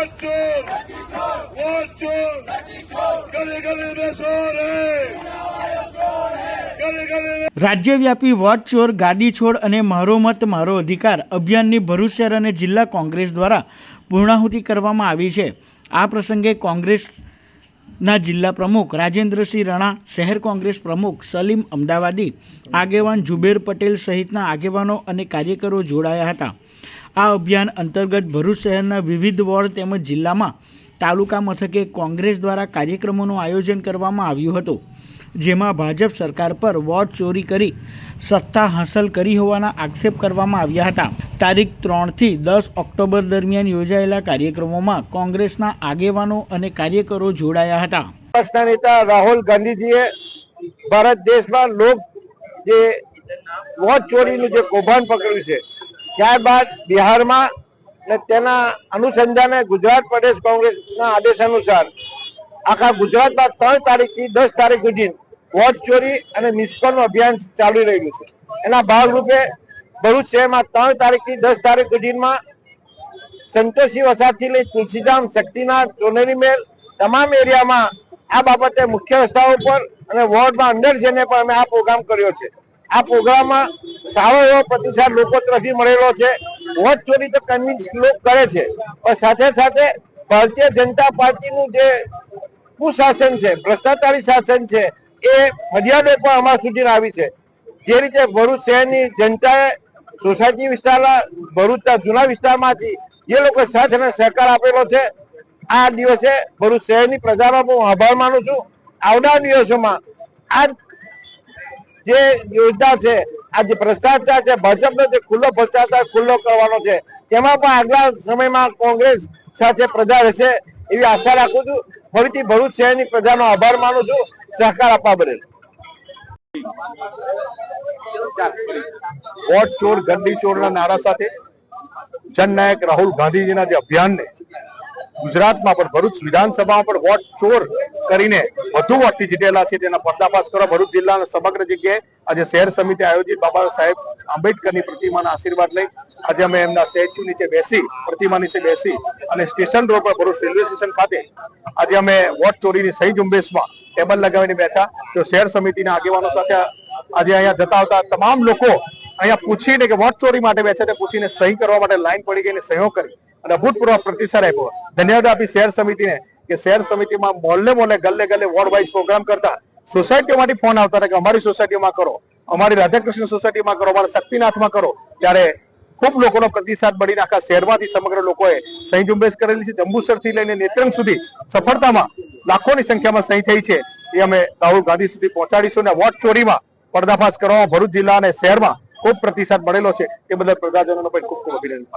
Vote ચોર vote ચોર ગલી ગલી में शोर है गली गली में રાજ્યવ્યાપી વોચ ચોર ગાદી છોડ અને મારો મત મારો અધિકાર અભિયાનની ભરૂચ શહેર અને જિલ્લા કોંગ્રેસ દ્વારા પૂર્ણાહુતિ કરવામાં આવી છે આ પ્રસંગે કોંગ્રેસના જિલ્લા પ્રમુખ રાજેન્દ્રસિંહ રણા શહેર કોંગ્રેસ પ્રમુખ સલીમ અમદાવાદી આગેવાન જુબેર પટેલ સહિતના આગેવાનો અને કાર્યકરો જોડાયા હતા આ અભિયાન અંતર્ગત ભરૂચ શહેરના વિવિધ વોર્ડ તેમજ જિલ્લામાં તાલુકા મથકે કોંગ્રેસ દ્વારા કાર્યક્રમોનું આયોજન કરવામાં આવ્યું હતું. જેમાં ભાજપ સરકાર પર વોટ ચોરી કરી સત્તા હાંસલ કરી હોવાના આક્ષેપ કરવામાં આવ્યા હતા. તારીખ ત્રણથી દસ ઓક્ટોબર દરમિયાન યોજાયેલા કાર્યક્રમોમાં કોંગ્રેસના આગેવાનો અને કાર્યકરો જોડાયા હતા. પક્ષના નેતા રાહુલ ગાંધીજીએ ભારત દેશમાં લોક જે વોટ ચોરીનું જે કૌભાંડ પકડ્યું છે ત્યારબાદ બિહારમાં ને તેના અનુસંધાને ગુજરાત પ્રદેશ કોંગ્રેસના આદેશ અનુસાર આખા ગુજરાતમાં ત્રણ તારીખથી દસ તારીખ સુધી વોટ ચોરી અને મિસકોલનું અભિયાન ચાલી રહ્યું છે. એના ભાગરૂપે ભરૂચ શહેરમાં ત્રણ તારીખથી દસ તારીખ સુધીમાં સંતોષી વસાહતથી લઈ તુલસીધામ, શક્તિનાથ, ચોનેરી મેલ તમામ એરિયામાં આ બાબતે મુખ્ય રસ્તાઓ પર અને વોર્ડમાં અંદર જઈને પણ અમે આ પ્રોગ્રામ કર્યો છે. આ પ્રોગ્રામમાં સારો એવો પ્રતિસાદ લોકો તરફથી મળેલો છે. વોટ ચોરી તો કન્વિન્સ લોકો કરે છે. પણ સાથે સાથે ભારતીય જનતા પાર્ટીનું જે કુશાસન છે, ભ્રષ્ટાચારી શાસન છે, એ ફરિયાદો પણ અમારા સુધી આવી છે. જે રીતે ભરૂચ શહેરની જનતાએ સોસાયટી વિસ્તારના ભરૂચના જૂના વિસ્તારમાંથી જે લોકો સાથ અને સહકાર આપેલો છે, આ દિવસે ભરૂચ શહેરની પ્રજાનો હું આભાર માનું છું. આવનાર દિવસોમાં આ જે યોજના છે, આ જે ભ્રષ્ટાચાર છે, ભાજપનો જે ખુલ્લો ભ્રષ્ટાચાર ખુલ્લો કરવાનો છે, તેમાં પણ આગલા સમયમાં કોંગ્રેસ સાથે પ્રજા રહેશે એવી આશા રાખું છું. ફરીથી ભરૂચ શહેરની પ્રજાનો આભાર માનું છું. સહકાર આપવા બદલ. વોટ ચોર, ગંદી ચોરના નારા સાથે જનનાયક રાહુલ ગાંધીજીના જે અભિયાનને ગુજરાતમાં પણ ભરૂચ વિધાનસભામાં પણ વોટ ચોર કરીને વધુ વોટથી જીતેલા છે તેના પર્દાફાશ કરવા ભરૂચ જિલ્લાના સમગ્ર જગ્યાએ આજે શહેર સમિતિ આયોજિત બાબા સાહેબ આંબેડકરની પ્રતિમાના આશીર્વાદ લઈ આજે અમે એમના સ્ટેચ્યુ નીચે બેસી, પ્રતિમા નીચે બેસી અને સ્ટેશન રોડ પર ભરૂચ રેલવે સ્ટેશન ખાતે આજે અમે વોટ ચોરીની સહી ઝુંબેશમાં ટેબલ લગાવીને બેઠા. તો શહેર સમિતિના આગેવાનો સાથે આજે અહીંયા જતા આવતા તમામ લોકો અહીંયા પૂછીને કે વોટ ચોરી માટે બેઠા તે પૂછીને સહી કરવા માટે લાઈન પડી ગઈ અને સહીઓ કરી. અને અભૂતપૂર્વ પ્રતિસાદ આપ્યો. ધન્યવાદ આપી શહેર સમિતિને કે શહેર સમિતિમાં મોહલ્લે મોહલ્લે ગલ્લે ગલ્લે વોર્ડ વાઇઝ પ્રોગ્રામ કરતા સોસાયટીઓમાંથી ફોન આવતા કે અમારી સોસાયટીમાં કરો, અમારી રાધાકૃષ્ણ સોસાયટીમાં કરો, અમારા શક્તિનાથમાં કરો. ત્યારે ખૂબ લોકોનો પ્રતિસાદ મળીને આખા શહેરમાંથી સમગ્ર લોકોએ સહી ઝુંબેશ કરેલી છે. જંબુસરથી લઈને નેત્રંગ સુધી સફળતામાં લાખોની સંખ્યામાં સહી થઈ છે. એ અમે રાહુલ ગાંધી સુધી પહોંચાડીશું અને વોટ ચોરીમાં પર્દાફાશ કરવામાં ભરૂચ જિલ્લા અને શહેરમાં ખૂબ પ્રતિસાદ મળેલો છે. એ બદલ પ્રજાજનોનો પણ ખૂબ ખૂબ અભિનંદન.